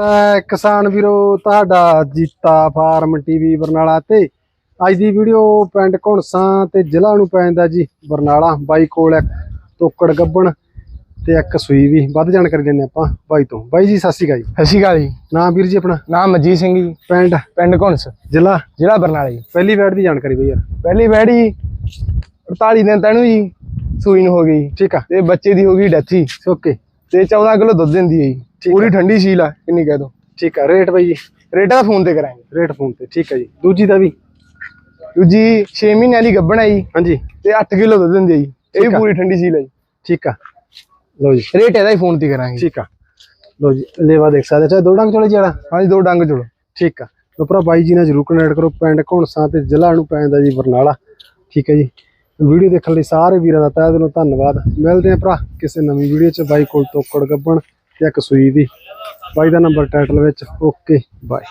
ਤਾਂ ਕਿਸਾਨ ਵੀਰੋ ਤੁਹਾਡਾ ਜੀਤਾ ਫਾਰਮ ਟੀਵੀ ਬਰਨਾਲਾ ਤੇ। ਅੱਜ ਦੀ ਵੀਡੀਓ ਪਿੰਡ ਘੁਣਸਾਂ ਤੇ ਜ਼ਿਲ੍ਹਾ ਨੂੰ ਪੈਂਦਾ ਜੀ ਬਰਨਾਲਾ ਬਾਈ ਕੋਲ ਇੱਕ ਤੋਕੜ ਗੱਬਣ ਤੇ ਇੱਕ ਸੂਈ ਵੀ। ਵੱਧ ਜਾਣਕਾਰੀ ਦਿੰਦੇ ਆਪਾਂ ਬਾਈ ਤੋਂ। ਬਾਈ ਜੀ ਸਤਿ ਸ਼੍ਰੀ ਅਕਾਲ ਜੀ। ਸਤਿ ਸ਼੍ਰੀ ਅਕਾਲ ਜੀ। ਨਾਮ ਵੀਰ ਜੀ ਆਪਣਾ? ਨਾਮ ਮਜੀਤ ਸਿੰਘ ਜੀ। ਪਿੰਡ? ਪਿੰਡ ਘੁੰਸ ਜ਼ਿਲ੍ਹਾ? ਜ਼ਿਲ੍ਹਾ ਬਰਨਾਲਾ ਜੀ। ਪਹਿਲੀ ਵੈਟ ਦੀ ਜਾਣਕਾਰੀ ਬਈ ਯਾਰ। ਪਹਿਲੀ ਵੈੜੀ 48 ਦਿਨ ਤੈਨੂੰ ਜੀ ਸੂਈ ਨੂੰ ਹੋ ਗਈ। ਠੀਕ ਆ। ਤੇ ਬੱਚੇ ਦੀ ਹੋ ਗਈ ਡੈਥ। ਹੀ ਓਕੇ। ਤੇ 14 ਕਿਲੋ ਦੁੱਧ ਦਿੰਦੀ ਹੈ ਜੀ। ਪੂਰੀ ਠੰਡੀ ਸੀਲ ਆ ਕਿੰਨੀ ਕਹਿ ਦੋ। ਠੀਕ ਆ ਰੇਟ ਬਾਈ ਜੀ? ਰੇਟ ਦਾ ਫੋਨ ਤੇ ਕਰਾਂਗੇ। ਰੇਟ ਫੋਨ ਤੇ ਠੀਕ ਆ ਜੀ। ਦੂਜੀ ਦਾ ਵੀ? ਦੂਜੀ 6 ਮਹੀਨਿਆਂ ਦੀ ਗੱਭਣ ਜੀ। ਹਾਂਜੀ। ਤੇ 8 ਕਿਲੋ ਦੁੱਧ ਦਿੰਦੀ ਜੀ। ਇਹ ਵੀ ਆ। ਪੂਰੀ ਠੰਡੀ ਸੀਲ ਹੈ ਜੀ। ਠੀਕ ਆ। ਲਓ ਜੀ। ਰੇਟ ਇਹਦਾ ਹੀ ਫੋਨ ਤੇ ਕਰਾਂਗੇ। ਠੀਕ ਆ। ਲਓ ਜੀ ਲੇਵਾ ਦੇਖ ਸਕਦੇ ਚਾਹੇ ਦੋ ਡੰਗ ਚੋਲੇ ਜਿਹੜਾ ਹਾਂਜੀ ਦੋ ਡੰਗ ਚਲੋ। ਠੀਕ ਆ। ਲੋ ਭਰਾ ਬਾਈ ਜੀ ਨਾਲ ਜਰੂਰ ਕਨੈਕਟ ਕਰੋ। ਪਿੰਡ ਘੁਣਸਾਂ ਤੇ ਜ਼ਿਲ੍ਹਾ ਨੂੰ ਪੈਂਦਾ ਜੀ ਬਰਨਾਲਾ। ਠੀਕ ਹੈ ਜੀ। ਵੀਡੀਓ ਦੇਖਣ ਲਈ ਸਾਰੇ ਵੀਰਾਂ ਦਾ ਤਹਿ ਦਿਲੋਂ ਧੰਨਵਾਦ। ਮਿਲਦੇ ਆ ਭਰਾ ਕਿਸੇ ਨਵੀਂ ਵੀਡੀਓ 'ਚ। ਬਾਈ ਕੋਲ ਤੋਕੜ ਗੱਬਣ ਤੇ ਇੱਕ ਸੂਈ ਦੀ। ਬਾਈ ਦਾ ਨੰਬਰ ਟਾਈਟਲ ਵਿੱਚ। Okay bye.